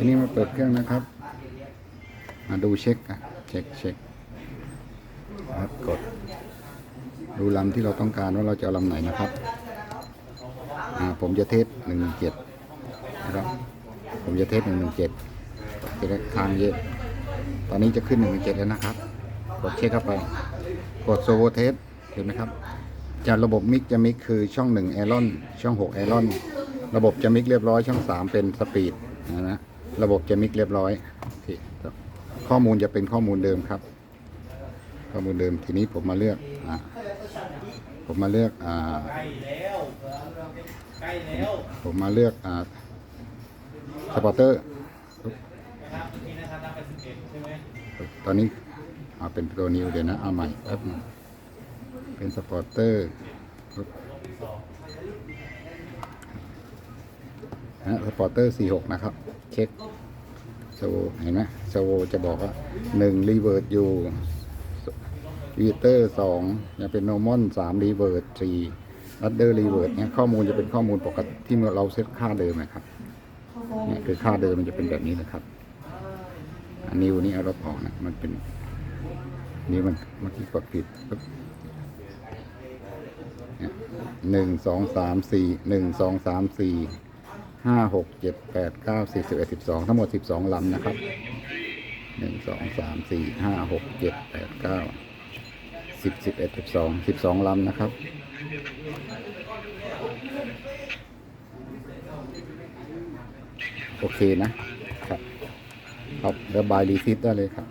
ทีนี้มาเปิดเครื่องนะครับ มาดูเช็คอะเช็คเช็คครับกด ดูลำที่เราต้องการว่าเราจะเอาลำไหนนะครับอ่าผมจะเทสหนึ่งหนึ่งเจ็ดนะครับ ผมจะเทสหนึ่งหนึ่งเจ็ดจะได้ทางเยอะ ตอนนี้จะขึ้นหนึ่งหนึ่งเจ็ดแล้วนะครับ กดเช็คเข้าไป กดโซโวเทสเห็นไหมครับ จากระบบมิกจะมิกคือช่องหนึ่งแอรอนช่องหกแอรอนระบบจะมิกเรียบร้อยช่องสามเป็นสปีดนะนะ ระบบจะมิกเรียบร้อยโอเคข้อมูลจะเป็นข้อมูลเดิมครับ ข้อมูลเดิมทีนี้ผมมาเลือกอผมมาเลือกอผมมาเลือกอสปอร์เตอร์ตอนนี้เอาเป็นตัวนิวเดี๋ยวนะเอาใหม่แป๊บนึงเป็นสปอร์เตอร์นะสปอร์เตอร์46 นะครับ เช็ค โซโวเห็นไหมโซโวจะบอกว่า1รีเวิร์ดอยู่วีเตอร์2ยังเป็นโนมอน3รีเวิร์ด4รัดเดอร์รีเวิร์ดเนี่ยข้อมูลจะเป็นข้อมูลปกติที่เราเซตค่าเดิมนะครับเนี่ยคือค่าเดิมมันจะเป็นแบบนี้นะครับ อันนิ้วนี้เอาลบออกนะมันเป็นนิ้วมันเมื่อกี้กดผิดปึ๊บเนี่ยหนึ่งสองสามสี่หนึ่งสองสามสี่ ห้าหกเจ็ดแปดเก้าสิบสิบเอ็ดสิบสองทั้งหมดสิบสองลำนะครับหนึ่งสองสามสี่ห้าหกเจ็ดแปดเก้าสิบสิบเอ็ดสิบสองสิบสองลำนะครับ โอเคนะครับครับระบายรีซิตได้เลยครับ